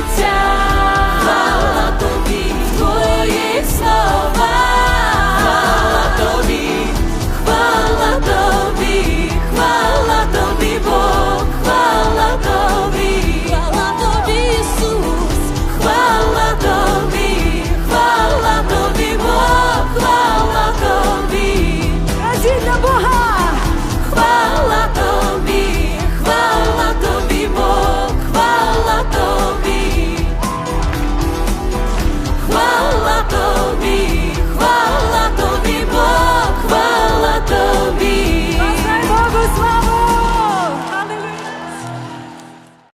життя.